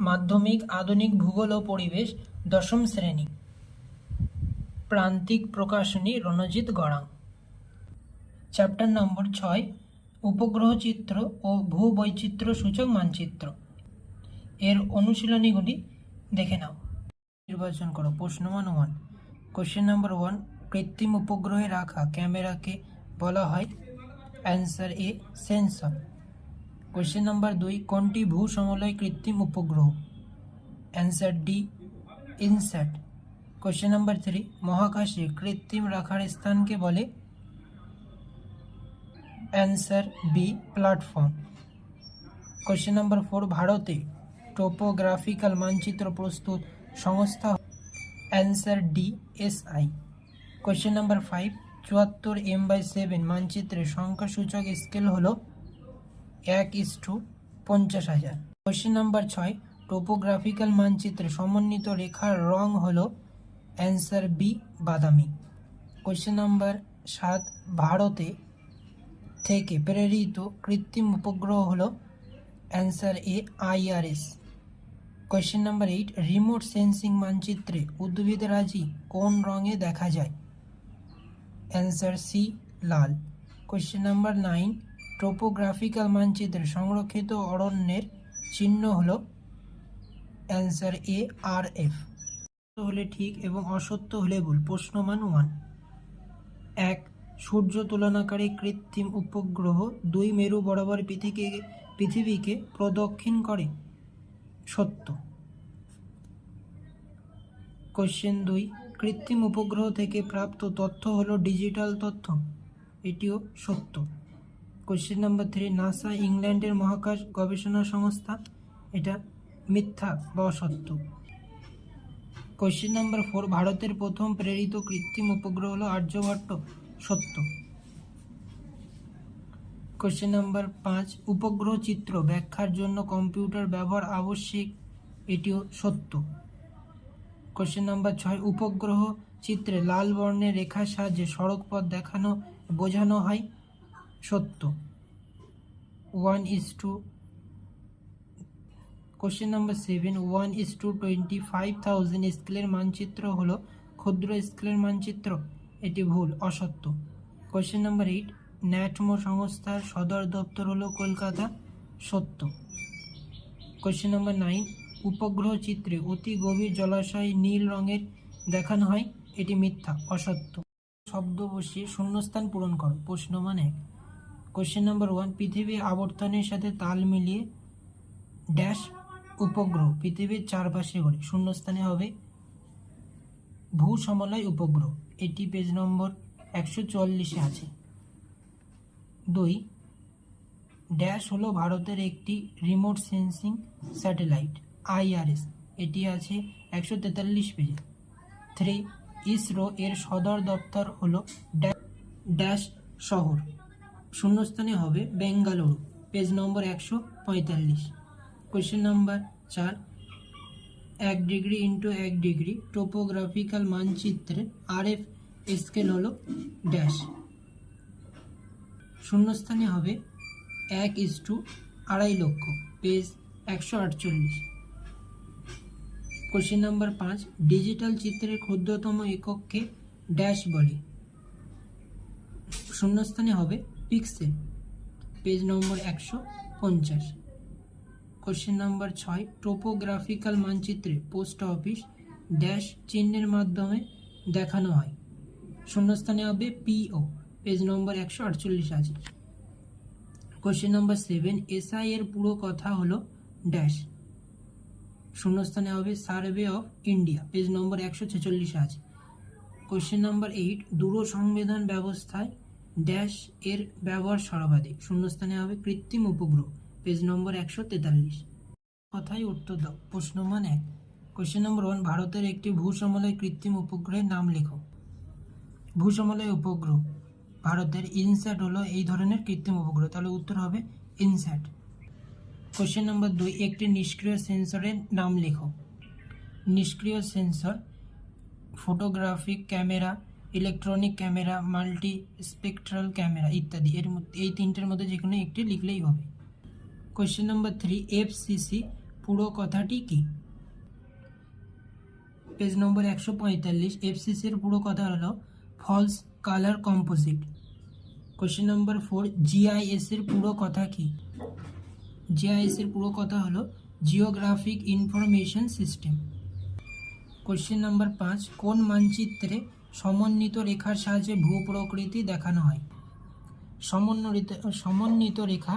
মাধ্যমিক, আধুনিক ভূগোল ও পরিবেশ, দশম শ্রেণি। প্রান্তিক প্রকাশনী রণজিৎ গড়াং। চ্যাপ্টার নম্বর ছয়, উপগ্রহ চিত্র ও ভূবৈচিত্র্য সূচক মানচিত্র। এর অনুশীলনীগুলি দেখে নাও। নির্বাচন করো প্রশ্নমান ওয়ান কোশ্চেন নম্বর ওয়ান কৃত্রিম উপগ্রহে রাখা ক্যামেরাকে বলা হয় answer A sensor question number দুই কোনটি ভূ সমলয় কৃত্রিম উপগ্রহ answer D INSAT question number three মহাকাশে কৃত্রিম রাখার স্থানকে বলে answer B platform question number four ভারতে টোপোগ্রাফিক্যাল মানচিত্র প্রস্তুত সংস্থা answer D SI question number five চুয়াত্তর এম বাই সেভেন মানচিত্রের সংখ্যাসূচক স্কেল হলো এক ইস টু পঞ্চাশ হাজার। কোয়েশ্চেন নাম্বার ছয় টোপোগ্রাফিক্যাল মানচিত্রে সমন্বিত রেখার রং হলো অ্যান্সার বি বাদামি। কোয়েশ্চেন নাম্বার সাত, ভারতে থেকে প্রেরিত কৃত্রিম উপগ্রহ হল answer A IRS question number eight remote sensing মানচিত্রে উদ্ভিদরাজি কোন রঙে দেখা যায়? অ্যান্সার সি লাল। কোয়েশ্চেন নাম্বার নাইন টোপোগ্রাফিক্যাল মানচিত্রে সংরক্ষিত অরণ্যের চিহ্ন হল অ্যান্সার এ আর এফ হলে ঠিক এবং অসত্য হলে ভুল। প্রশ্নমান ওয়ান এক, সূর্য তুলনাকারী কৃত্রিম উপগ্রহ দুই মেরু বরাবর পৃথিবীকে পৃথিবীকে প্রদক্ষিণ করে। সত্য। কোশ্চেন দুই, কৃত্রিম উপগ্রহ থেকে প্রাপ্ত তথ্য হলো ডিজিটাল তথ্য। এটিও সত্য। কোশ্চেন নাম্বার থ্রি নাসা ইংল্যান্ডের মহাকাশ গবেষণা সংস্থা, এটা মিথ্যা বা অসত্য? কোশ্চেন নাম্বার ফোর ভারতের প্রথম প্রেরিত কৃত্রিম উপগ্রহ হল আর্যভট্ট সত্য। কোশ্চেন নাম্বার পাঁচ, উপগ্রহ চিত্র ব্যাখ্যার জন্য কম্পিউটার ব্যবহার আবশ্যিক, এটিও সত্য। কোশ্চেন নাম্বার ছয়, উপগ্রহ চিত্রে লাল বর্ণের রেখার সাহায্যে সড়ক পথ দেখানো, বোঝানো হয় সত্য। One is two question number seven one is two twenty five thousand স্কেলের মানচিত্র হলো ক্ষুদ্র স্কেলের মানচিত্র। এটি ভুল, অসত্য। কোশ্চেন নাম্বার এইট ন্যাটমো সংস্থার সদর দপ্তর হলো কলকাতা। সত্য। কোশ্চেন নাম্বার নাইন উপগ্রহ চিত্রে অতি গভীর জলাশয় নীল রঙের দেখানো হয়। এটি মিথ্যা, অসত্য। শব্দ বসিয়ে শূন্যস্থান পূরণ করো। প্রশ্ন মানে কোশ্চেন নাম্বার ওয়ান পৃথিবীর আবর্তনের সাথে তাল মিলিয়ে ড্যাশ উপগ্রহ, পৃথিবীর চারপাশে ঘুরে শূন্যস্থানে হবে ভূ সমলয় উপগ্রহ। এটি পেজ নম্বর একশো চুয়াল্লিশে আছে। দুই ড্যাশ হলো ভারতের একটি রিমোট সেন্সিং স্যাটেলাইট আইআরএস এটি আছে একশো তেতাল্লিশ পেজে থ্রি ইসরো এর সদর দপ্তর হলো ড্যা- ড্যাশ শহর। শূন্যস্থানে হবে বেঙ্গালুরু। পেজ নম্বর একশো পঁয়তাল্লিশ। কোয়েশ্চেন নাম্বার চার, এক ডিগ্রি ইন্টু এক ডিগ্রি টোপোগ্রাফিক্যাল মানচিত্রে আরএফ স্কেল হলো ড্যাশ শূন্যস্থানে হবে এক ইস টু আড়াই লক্ষ, পেজ একশো আটচল্লিশ। কোশ্চেন নাম্বার পাঁচ ডিজিটাল চিত্রের ক্ষুদ্রতম একককে ড্যাশ বলে। শূন্যস্থানে হবে পিক্সেল পেজ নম্বর একশো পঞ্চাশ। কোশ্চেন নাম্বার ছয় টোপোগ্রাফিক্যাল মানচিত্রে পোস্ট অফিস ড্যাশ চিহ্নের মাধ্যমে দেখানো হয়। শূন্যস্থানে হবে পিও পেজ নম্বর একশো আটচল্লিশ আছে। কোশ্চেন নম্বর সেভেন এসআই এর পুরো কথা হলো ড্যাশ শূন্যস্থানে হবে survey of India page number একশো ছেচল্লিশে আছে। কোশ্চেন নাম্বার এইট দূর সংবেদন ব্যবস্থায় ড্যাশ এর ব্যবহার সর্বাধিক। শূন্যস্থানে হবে কৃত্রিম উপগ্রহ। পেজ নম্বর একশো তেতাল্লিশ। কথাই উত্তর দাও। প্রশ্ন মান এক। কোশ্চেন নম্বর ওয়ান ভারতের একটি ভূসমলয় কৃত্রিম উপগ্রহের নাম লেখো। ভূসমলয় উপগ্রহ। ভারতের ইনস্যাট হলো এই ধরনের কৃত্রিম উপগ্রহ। তাহলে উত্তর হবে ইনস্যাট। কোশ্চেন নম্বর দুই, একটি নিষ্ক্রিয় সেন্সরের নাম লেখো। নিষ্ক্রিয় sensor photographic camera electronic camera multi spectral camera ইত্যাদি। এর মধ্যে, এই তিনটের মধ্যে যে কোনো একটি লিখলেই হবে। কোশ্চেন নাম্বার থ্রি এফসিসি পুরো কথাটি কি? পেজ নম্বর একশো পঁয়তাল্লিশ এফসিসির পুরো কথা হলো false colour composite question number four GIS এর পুরো কথা কি? জিআইএস এর পুরো কথা হলো geographic information system question number পাঁচ, কোন মানচিত্রে সমন্বিত রেখার সাহায্যে ভূপ্রকৃতি দেখানো হয়। সমন্বিত সমন্বিত রেখা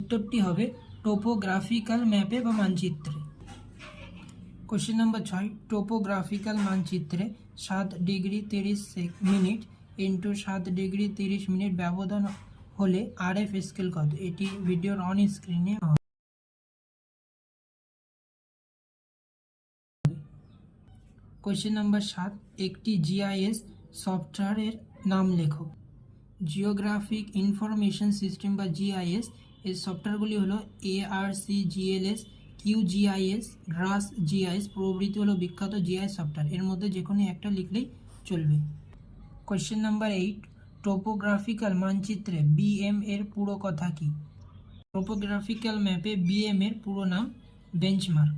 উত্তরটি হবে টোপোগ্রাফিক্যাল ম্যাপে বা মানচিত্রে। কোশ্চেন নম্বর ছয় টোপোগ্রাফিক্যাল মানচিত্রে সাত ডিগ্রি তিরিশ মিনিট ইন্টু সাত ডিগ্রি তিরিশ মিনিট ব্যবধান হলে আর এফ স্কেল কত? এটি ভিডিওর অন স্ক্রিনে কোশ্চেন নাম্বার সাত, একটি জিআইএস সফটওয়্যারের নাম লেখো। জিওগ্রাফিক ইনফরমেশন সিস্টেম বা জিআইএস এর সফটওয়্যারগুলি হলো ARC GLS QGIS GRASS GIS প্রভৃতি হলো বিখ্যাত জিআইএস সফটওয়্যার এর মধ্যে যে কোনো একটা লিখলেই চলবে। কোশ্চেন নাম্বার এইট টোপোগ্রাফিক্যাল মানচিত্রে বিএম এর পুরো কথা কি? টোপোগ্রাফিক্যাল ম্যাপে বিএম এর পুরো নাম বেঞ্চমার্ক